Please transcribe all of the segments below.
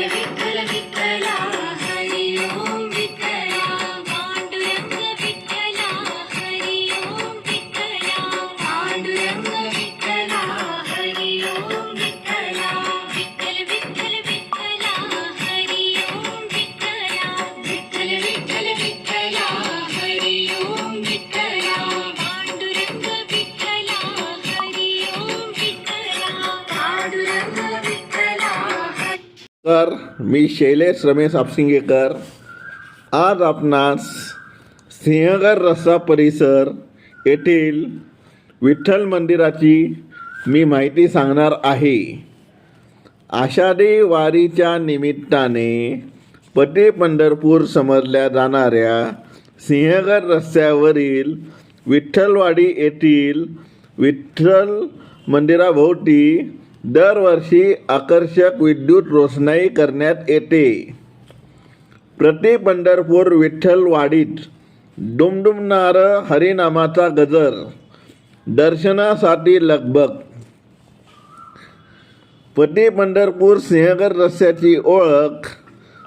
विठ्ठल नमस्कार मी शैलेश रमेश आपसिंगेकर आज आपणास सिंहगड रस्ता परिसर येथील विठ्ठल मंदिराची मी माहिती सांगणार आहे. आषाढी वारीच्या निमित्ताने पटी पंढरपूर समजल्या जाणाऱ्या सिंहगड रस्त्यावरील विठ्ठलवाडी येथील विठ्ठल मंदिराभोवती दरवर्षी आकर्षक विद्युत रोषणाई करण्यात येते. प्रति पंढरपूर विठ्ठलवाडीत डुमडुमणारं हरिनामाचा गजर दर्शनासाठी लगबग. पती पंढरपूर सिंहगड रस्त्याची ओळख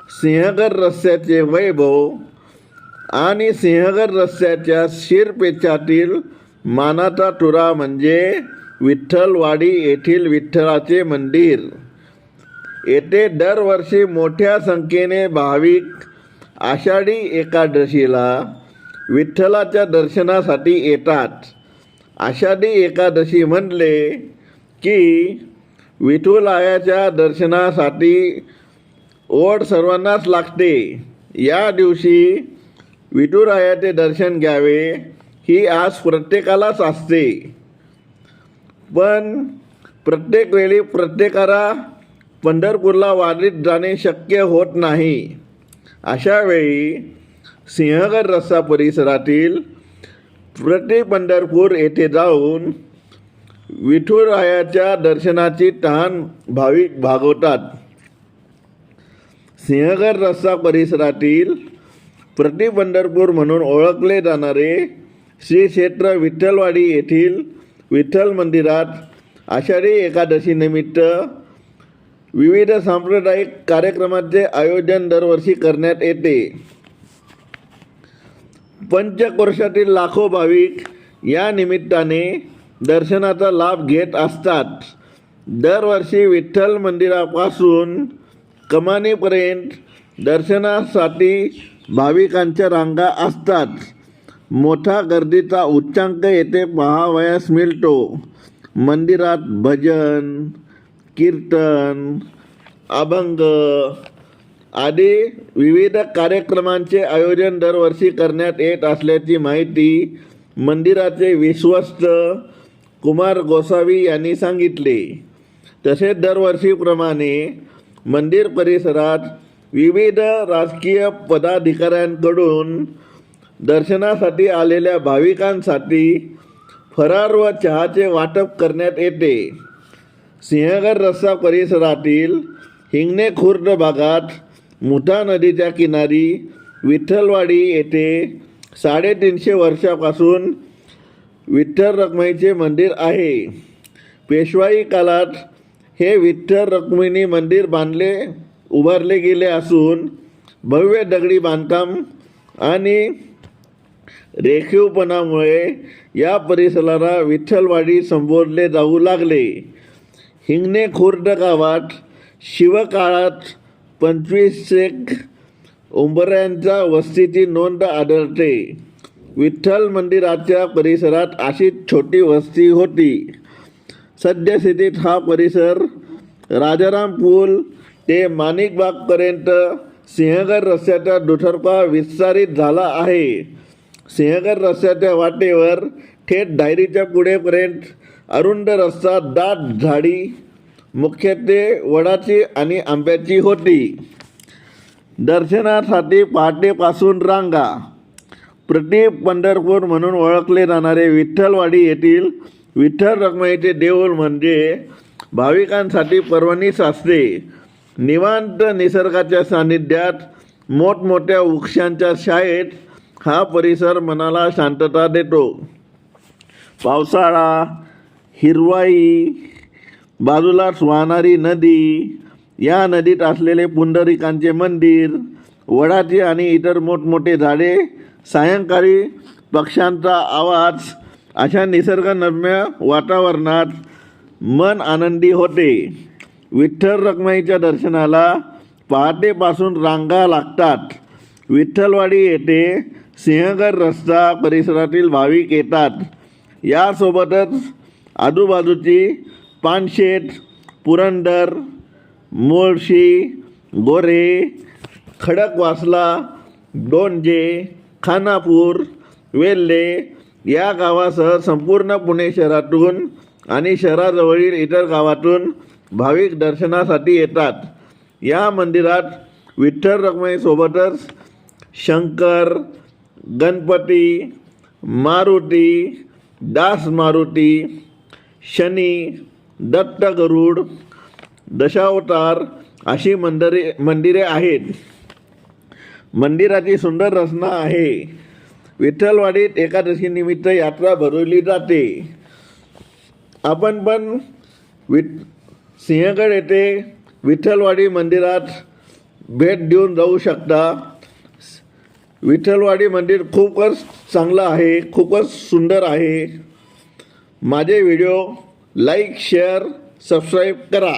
सिंहगड रस्त्याचे वैभव आणि सिंहगड रस्त्याच्या शिरपेचातील मानाचा तुरा म्हणजे विठ्ठलवाडी येथील विठ्ठलाचे मंदिर. येथे दरवर्षी मोठ्या संख्येने भाविक आषाढी एकादशीला विठ्ठलाच्या दर्शनासाठी येतात. आषाढी एकादशी म्हणले की विठुलायाच्या दर्शनासाठी ओढ सर्वांनाच लागते. या दिवशी विठुरायाचे दर्शन घ्यावे ही आस प्रत्येकालाच असते. पण प्रत्येक वेळी प्रत्येकाला पंढरपूरला वारीत जाणे शक्य होत नाही. अशा वेळी सिंहगड रस्ता परिसरातील प्रति पंढरपूर येथे जाऊन विठुरायाच्या दर्शनाची तहान भाविक भागवतात. सिंहगड रस्ता परिसरातील प्रति पंढरपूर म्हणून ओळखले जाणारे श्री क्षेत्र विठ्ठलवाडी येथील विठ्ठल मंदिरात आषाढी एकादशीनिमित्त विविध सांप्रदायिक कार्यक्रमाचे आयोजन दरवर्षी करण्यात येते. पंचकोर्षातील लाखो भाविक या निमित्ताने दर्शनाचा लाभ घेत असतात. दरवर्षी विठ्ठल मंदिरापासून कमानीपर्यंत दर्शनासाठी भाविकांच्या रांगा असतात. मोठा गर्दीचा उच्चांक येथे पहावयास मिळतो. मंदिरात भजन कीर्तन अभंग आदी विविध कार्यक्रमांचे आयोजन दरवर्षी करण्यात येत असल्याची माहिती मंदिराचे विश्वस्त कुमार गोसावी यांनी सांगितले. तसेच दरवर्षीप्रमाणे मंदिर परिसरात विविध राजकीय पदाधिकाऱ्यांकडून दर्शनासाठी आलेल्या भाविकांसाठी फरार व चहाचे वाटप करण्यात येते. सिंहगड रस्ता परिसरातील हिंगणे खुर्द भागात मुठा नदीच्या किनारी विठ्ठलवाडी येथे साडेतीनशे वर्षापासून विठ्ठल रक्माईचे मंदिर आहे. पेशवाई काळात हे विठ्ठल रक्मिणी मंदिर बांधले उभारले गेले असून भव्य दगडी बांधकाम आणि रेखीवपणामुळे या परिसराला विठ्ठलवाडी संबोधले जाऊ लागले. हिंगणे खुर्द गावात शिवकाळात पंचवीस एक उंबऱ्यांच्या वस्तीची नोंद आढळते. विठ्ठल मंदिराच्या परिसरात अशी छोटी वस्ती होती. सद्यस्थितीत हा परिसर राजाराम पूल ते माणिकबागपर्यंत सिंहगड रस्त्याचा दुतर्फा विस्तारित झाला आहे. सिंहगड रस्त्याच्या वाटेवर थेट डायरीच्या पुढेपर्यंत अरुंद रस्ता दाट झाडी मुख्यत्वे वडाची आणि आंब्याची होती. दर्शनासाठी पहाटेपासून रांगा. प्रति पंढरपूर म्हणून ओळखले जाणारे विठ्ठलवाडी येथील विठ्ठल रखमाईचे देऊळ म्हणजे भाविकांसाठी पर्वणीच असते निवांत निसर्गाच्या सान्निध्यात मोठमोठ्या वृक्षांच्या शाळेत हा परिसर मनाला शांतता देतो. पावसाळा हिरवाई बाजूलाच वाहणारी नदी या नदीत असलेले पुंडरिकांचे मंदिर वडाची आणि इतर मोठमोठे झाडे सायंकाळी पक्ष्यांचा आवाज अशा निसर्गनम्य वातावरणात मन आनंदी होते. विठ्ठल रखमाईच्या दर्शनाला पहाटेपासून रांगा लागतात. विठ्ठलवाडी येथे सिंहगड रस्ता परिसरातील भाविक येतात. यासोबतच आजूबाजूची पानशेत पुरंदर मोळशी गोरे खडकवासला डोंजे खानापूर वेल्हे या गावासह संपूर्ण पुणे शहरातून आणि शहराजवळील इतर गावातून भाविक दर्शनासाठी येतात. या मंदिरात विठ्ठल रखमाईसोबतच शंकर गणपती मारुती दास मारुती शनी दत्त गरुड दशावतार अशी मंदिरे मंदिरे आहेत. मंदिराची सुंदर रचना आहे. विठ्ठलवाडीत एकादशीनिमित्त यात्रा भरवली जाते. आपण पण विठ सिंहगड येथे विठ्ठलवाडी मंदिरात भेट देऊन जाऊ शकता. विठ्ठलवाडी मंदिर खूपच चांगलं आहे खूपच सुंदर आहे. माझे व्हिडिओ लाईक शेअर सबस्क्राईब करा.